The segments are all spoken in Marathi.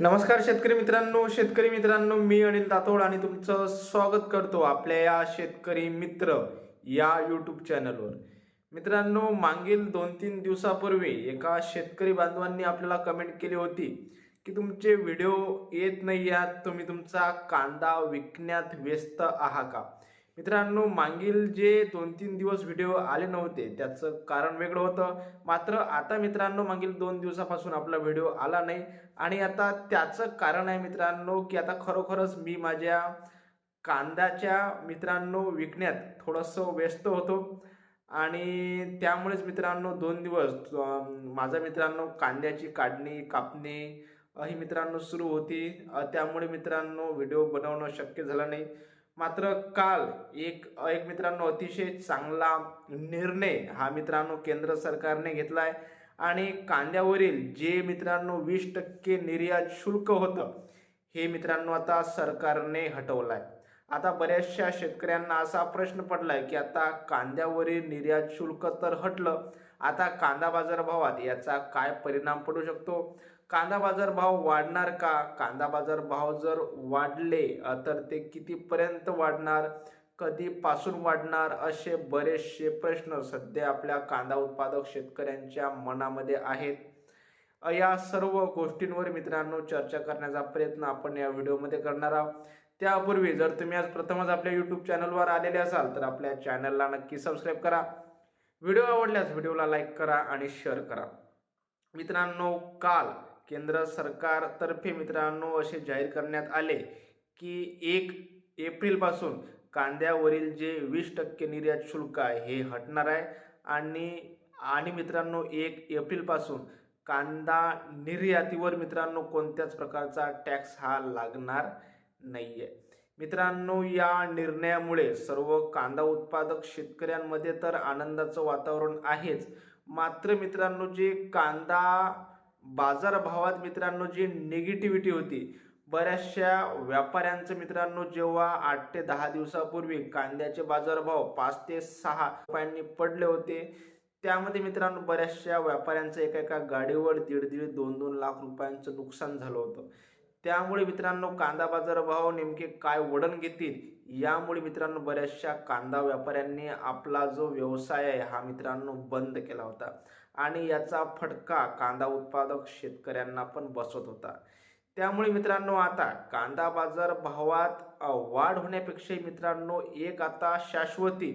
नमस्कार शेतकरी मित्रांनो शेतकरी मित्रांनो मी अनिल तातोड आणि तुमचं स्वागत करतो आपल्या या शेतकरी मित्र या यूट्यूब चॅनलवर मित्रांनो मागील दोन तीन दिवसापूर्वी एका शेतकरी बांधवांनी आपल्याला कमेंट केली होती की तुमचे व्हिडिओ येत नाही आहेत तुम्ही तुमचा कांदा विकण्यात व्यस्त आहात का? मित्रांनो मागील जे दोन तीन दिवस व्हिडिओ आले नव्हते त्याचं कारण वेगळं होतं. मात्र आता मित्रांनो मागील दोन दिवसापासून आपला व्हिडिओ आला नाही. आणि आता त्याचं कारण आहे मित्रांनो की आता खरोखरच मी माझ्या कांद्याच्या मित्रांनो विकण्यात थोडंसं व्यस्त होतो. आणि त्यामुळेच मित्रांनो दोन दिवस माझ्या माझा मित्रांनो कांद्याची काढणी कापणी ही मित्रांनो सुरू होती. त्यामुळे मित्रांनो व्हिडिओ बनवणं शक्य झालं नाही. मात्र काल एक एक मित्रांनो अतिशय चांगला निर्णय हा मित्रांनो केंद्र सरकारने घेतला आहे आणि कांद्यावरील जे मित्रांनो वीस टक्के निर्यात शुल्क होतं हे मित्रांनो आता सरकारने हटवलं आहे आता बऱ्याचशा शेतकऱ्यांना असा प्रश्न पडलाय की आता कांद्यावरील निर्यात शुल्क तर हटलं आता कांदा बाजार भावात याचा काय परिणाम पडू शकतो? कांदा बाजार भाव वाढणार का? कांदा बाजार भाव जर वाढले तर ते कितीपर्यंत वाढणार? कधीपासून वाढणार? असे बरेचसे प्रश्न सध्या आपल्या कांदा उत्पादक शेतकऱ्यांच्या मनामध्ये आहेत. या सर्व गोष्टींवर मित्रांनो चर्चा करण्याचा प्रयत्न आपण या व्हिडिओमध्ये करणार आहोत. त्यापूर्वी जर तुम्ही आज प्रथमच आपल्या यूट्यूब चॅनलवर आलेले असाल तर आपल्या चॅनलला नक्की सबस्क्राईब करा. व्हिडिओ आवडल्यास व्हिडिओला लाईक करा आणि शेअर करा. मित्रांनो काल केंद्र सरकारतर्फे मित्रांनो असे जाहीर करण्यात आले की एक एप्रिलपासून कांद्यावरील जे वीस टक्के निर्यात शुल्क आहे हे हटणार आहे. आणि आणि मित्रांनो एक एप्रिलपासून कांदा निर्यातीवर मित्रांनो कोणत्याच प्रकारचा टॅक्स हा लागणार नाही आहे मित्रांनो या निर्णयामुळे सर्व कांदा उत्पादक शेतकऱ्यांमध्ये तर आनंदाचं वातावरण आहेच. मात्र मित्रांनो जे कांदा बाजारभावात मित्रांनो जी निगेटिव्हिटी होती बऱ्याचशा व्यापाऱ्यांचं मित्रांनो जेव्हा आठ ते दहा दिवसापूर्वी कांद्याचे बाजारभाव पाच ते सहा रुपयांनी पडले होते त्यामध्ये मित्रांनो बऱ्याचशा व्यापाऱ्यांचं एका एका गाडीवर दीड दीड दोन दोन लाख रुपयांचं नुकसान झालं होतं. त्यामुळे मित्रांनो कांदा बाजारभाव नेमके काय वडण घेतील यामुळे मित्रांनो बऱ्याचशा कांदा व्यापाऱ्यांनी आपला जो व्यवसाय आहे हा मित्रांनो बंद केला होता. आणि याचा फटका कांदा उत्पादक शेतकऱ्यांना पण बसत होता. त्यामुळे मित्रांनो आता कांदा बाजार भावात वाढ होण्यापेक्षाही मित्रांनो एक आता शाश्वती.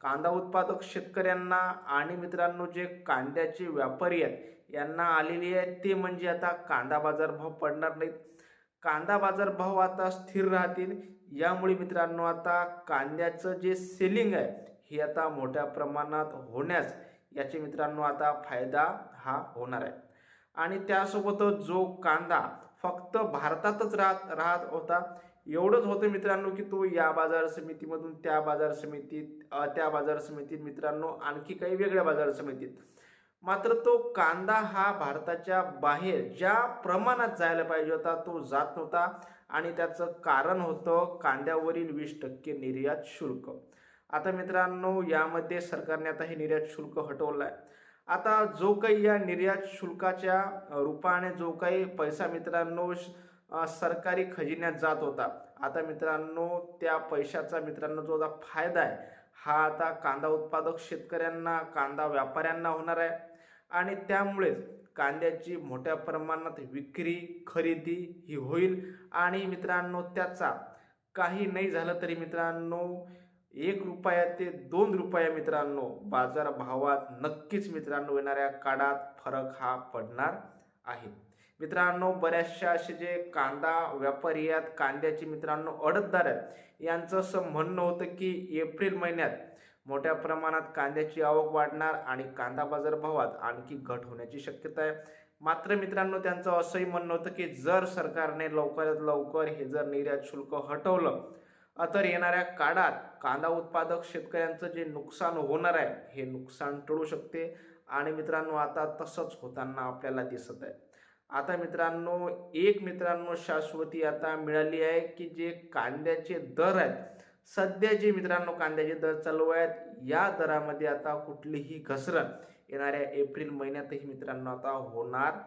कांदा उत्पादक शेतकऱ्यांना आणि मित्रांनो जे कांद्याचे व्यापारी आहेत यांना आलेली आहे ते म्हणजे आता कांदा बाजारभाव पडणार नाहीत. कांदा बाजार भाव आता स्थिर राहतील. यामुळे मित्रांनो आता कांद्याचं जे सेलिंग आहे हे आता मोठ्या प्रमाणात होण्यास याचे मित्रांनो आता फायदा हा होणार आहे. आणि त्यासोबतच जो कांदा फक्त भारतातच राहत राहत होता एवढंच होतं मित्रांनो की तो या बाजार समितीमधून त्या बाजार समितीत त्या बाजार समितीत मित्रांनो आणखी काही वेगळ्या बाजार समितीत. मात्र तो कांदा हा भारताच्या बाहेर ज्या प्रमाणात जायला पाहिजे होता तो जात नव्हता. आणि त्याचं कारण होतं कांद्यावरील वीस टक्के निर्यात शुल्क. आता मित्रांनो यामध्ये सरकारने आता हे निर्यात शुल्क हटवलं आहे आता जो काही या निर्यात शुल्काच्या रूपाने जो काही पैसा मित्रांनो श- सरकारी खजिन्यात जात होता. आता मित्रांनो त्या पैशाचा मित्रांनो जो आता फायदा आहे हा आता कांदा उत्पादक शेतकऱ्यांना कांदा व्यापाऱ्यांना होणार आहे. आणि त्यामुळेच कांद्याची मोठ्या प्रमाणात विक्री खरेदी ही होईल. आणि मित्रांनो त्याचा काही नाही झालं तरी मित्रांनो एक रुपया ते दोन रुपया मित्रांनो बाजार भावात नक्कीच मित्रांनो येणाऱ्या काळात फरक हा पडणार आहे. मित्रांनो बऱ्याचशा असे जे कांदा व्यापारी आहेत कांद्याचे मित्रांनो अडतदार आहेत यांचं असं म्हणणं होतं की एप्रिल महिन्यात मोठ्या प्रमाणात कांद्याची आवक वाढणार आणि कांदा बाजार भावात आणखी घट होण्याची शक्यता आहे. मात्र मित्रांनो त्यांचं असंही म्हणणं होतं की जर सरकारने लवकरात लवकर हे जर निर्यात शुल्क हटवलं तर येणाऱ्या काळात कांदा उत्पादक शेतकऱ्यांचं जे नुकसान होणार आहे हे नुकसान टळू शकते. आणि मित्रांनो आता तसंच होताना आपल्याला दिसत आहे. आता मित्रांनो एक मित्रांनो शाश्वती आता मिळाली आहे की जे कांद्याचे दर आहेत सध्या जे मित्रांनो कांद्याचे दर चालू आहेत या दरामध्ये आता कुठलीही घसरण येणाऱ्या एप्रिल महिन्यातही मित्रांनो आता होणार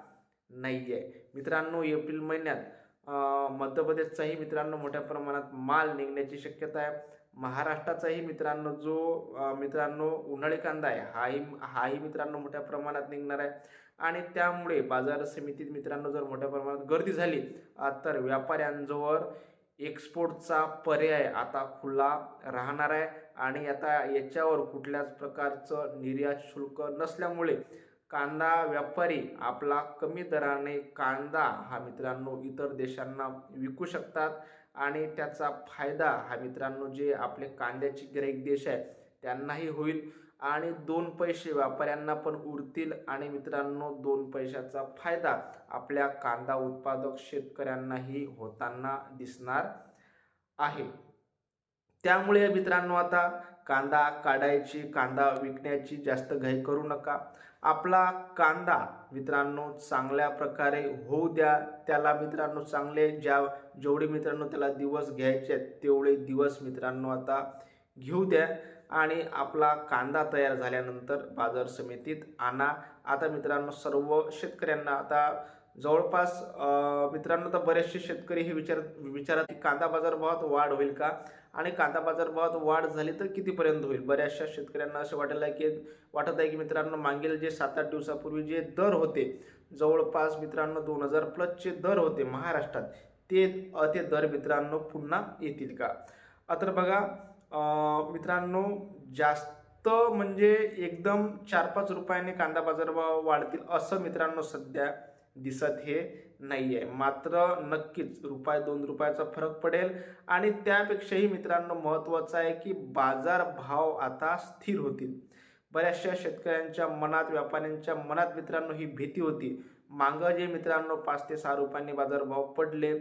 नाही आहे मित्रांनो एप्रिल महिन्यात मध्य प्रदेशचाही मित्रांनो मोठ्या प्रमाणात माल निघण्याची शक्यता आहे. महाराष्ट्राचाही मित्रांनो जो मित्रांनो उन्हाळी कांदा आहे हाही हाही मित्रांनो मोठ्या प्रमाणात निघणार आहे. आणि त्यामुळे बाजार समितीत मित्रांनो जर मोठ्या प्रमाणात गर्दी झाली तर व्यापाऱ्यांजवळ एक्सपोर्टचा पर्याय आता खुला राहणार आहे आणि आता याच्यावर कुठल्याच प्रकारचं निर्यात शुल्क नसल्यामुळे कांदा व्यापारी आपला कमी दराने कांदा हा मित्रांनो इतर देशांना विकू शकतात आणि त्याचा फायदा हा मित्रांनो जे आपले कांद्याचे गिराईक देश आहे त्यांनाही होईल. आणि दोन पैसे व्यापाऱ्यांना पण उरतील आणि मित्रांनो दोन पैशाचा फायदा आपल्या कांदा उत्पादक शेतकऱ्यांनाही होताना दिसणार आहे. त्यामुळे मित्रांनो आता कांदा काढायची कांदा विकण्याची जास्त घाई करू नका. आपला कांदा मित्रांनो चांगल्या प्रकारे होऊ द्या. त्याला मित्रांनो चांगले ज्या जेवढे मित्रांनो त्याला दिवस घ्यायचे आहेत तेवढे दिवस मित्रांनो आता घेऊ द्या. आणि आपला कांदा तयार झाल्यानंतर बाजार समितीत आणा. आता मित्रांनो सर्व शेतकऱ्यांना आता जवळपास मित्रांनो तर बरेचसे शेतकरी हे विचार विचारात की कांदा बाजारभावात वाढ होईल का? आणि कांदा बाजारभावात वाढ झाली तर कितीपर्यंत होईल? बऱ्याचशा शेतकऱ्यांना असं वाटायला की वाटत आहे की मित्रांनो मागील जे सात आठ दिवसापूर्वी जे दर होते जवळपास मित्रांनो दोन हजार प्लसचे दर होते महाराष्ट्रात ते ते दर मित्रांनो पुन्हा येतील का? अ, तर बघा मित्रांनो जास्त म्हणजे एकदम चार पाच रुपयाने कांदा बाजारभाव वाढतील असं मित्रांनो सध्या दिसत हे नाही आहे मात्र नक्कीच रुपये दोन रुपयाचा फरक पडेल आणि त्यापेक्षाही मित्रांनो महत्त्वाचं आहे की बाजार भाव आता स्थिर होतील. बऱ्याचशा शेतकऱ्यांच्या मनात व्यापाऱ्यांच्या मनात मित्रांनो ही भीती होती. मागं जे मित्रांनो पाच ते सहा रुपयांनी बाजारभाव पडले.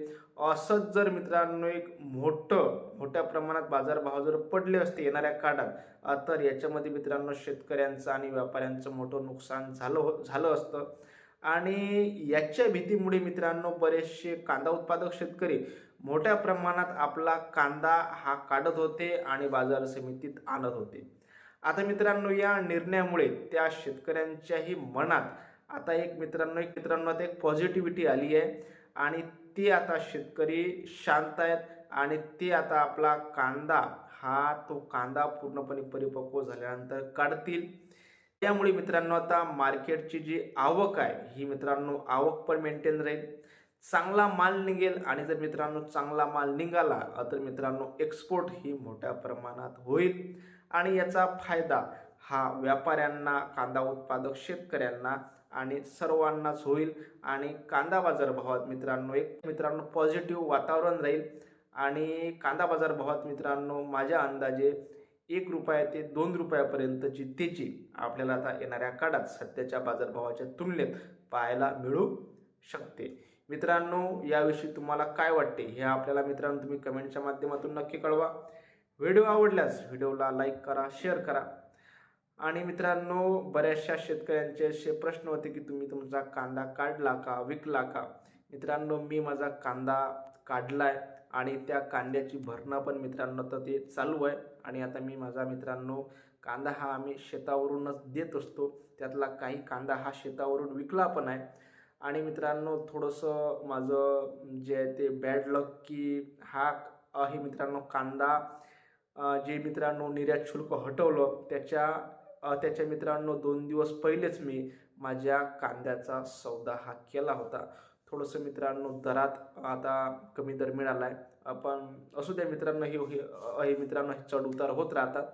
असंच जर मित्रांनो एक मोठं मोठ्या प्रमाणात बाजारभाव जर पडले असते येणाऱ्या काळात तर याच्यामध्ये मित्रांनो शेतकऱ्यांचं आणि व्यापाऱ्यांचं मोठं नुकसान झालं हो- झालं असतं. आणि याच्या भीतीमुळे मित्रांनो बरेचसे कांदा उत्पादक शेतकरी मोठ्या प्रमाणात आपला कांदा हा काढत होते आणि बाजार समितीत आणत होते. आता मित्रांनो या निर्णयामुळे त्या शेतकऱ्यांच्याही मनात आता एक मित्रांनो एक मित्रांनो आता एक पॉझिटिव्हिटी आली आहे. आणि ती आता शेतकरी शांत आहेत आणि ते आता आपला कांदा हा तो कांदा पूर्णपणे परिपक्व झाल्यानंतर काढतील. त्यामुळे मित्रांनो आता मार्केटची जी आवक आहे ही मित्रांनो आवक पण मेंटेन राहील. चांगला माल निघेल आणि जर मित्रांनो चांगला माल निघाला तर मित्रांनो एक्सपोर्ट ही मोठ्या प्रमाणात होईल. आणि याचा फायदा हा व्यापाऱ्यांना कांदा उत्पादक शेतकऱ्यांना आणि सर्वांनाच होईल. आणि कांदा बाजार भावात मित्रांनो एक मित्रांनो पॉझिटिव्ह वातावरण राहील. आणि कांदा बाजार भावात मित्रांनो माझ्या अंदाजे एक रुपया ते दोन रुपयापर्यंतची तेजी आपल्याला आता येणाऱ्या काळात सध्याच्या बाजारभावाच्या तुलनेत पाहायला मिळू शकते. मित्रांनो याविषयी तुम्हाला काय वाटते हे आपल्याला मित्रांनो तुम्ही कमेंटच्या माध्यमातून नक्की कळवा. व्हिडिओ आवडल्यास व्हिडिओला लाईक करा शेअर करा. आणि मित्रांनो बऱ्याचशा शेतकऱ्यांचे असे प्रश्न होते की तुम्ही तुमचा कांदा काढला का विकला का? मित्रांनो मी माझा कांदा काढलाय आणि त्या कांद्याची भरणा पण मित्रांनो तर ते चालू आहे. आणि आता मी माझा मित्रांनो कांदा हा आम्ही शेतावरूनच देत असतो. त्यातला काही कांदा हा शेतावरून विकला पण आहे. आणि मित्रांनो थोडंसं माझं जे आहे ते बॅड लक की हा आहे मित्रांनो कांदा जे मित्रांनो निर्यात शुल्क हटवलं त्याच्या त्याच्या मित्रांनो दोन दिवस पहिलेच मी माझ्या कांद्याचा सौदा हा केला होता. थोडंसं मित्रांनो दरात आता कमी दर मिळाला आहे आपण असू द्या मित्रांनो हे हे हे मित्रांनो हे चढ उतार होत राहतात.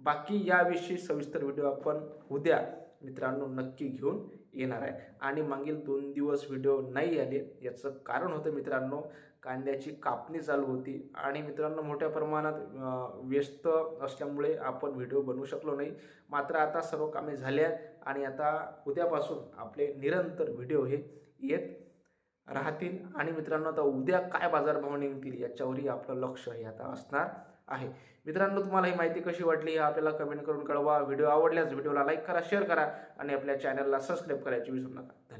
बाकी याविषयी सविस्तर व्हिडिओ आपण उद्या मित्रांनो नक्की घेऊन येणार आहे. आणि मागील दोन दिवस व्हिडिओ नाही आले याचं कारण होतं मित्रांनो कांद्याची कापणी चालू होती. आणि मित्रांनो मोठ्या प्रमाणात व्यस्त असल्यामुळे आपण व्हिडिओ बनवू शकलो नाही. मात्र आता सर्व कामे झाल्या आहेत आणि आता उद्यापासून आपले निरंतर व्हिडिओ हे येत राहतील. आणि मित्रांनो आता उद्या काय बाजारभाव निघतील याच्यावरही आपलं लक्ष हे आता असणार आहे. मित्रांनो तुम्हाला ही माहिती कशी वाटली हे आपल्याला कमेंट करून कळवा. व्हिडिओ आवडल्यास व्हिडिओला लाईक करा शेअर करा आणि आपल्या चॅनलला सबस्क्राईब करायची विसरू नका. धन्यवाद.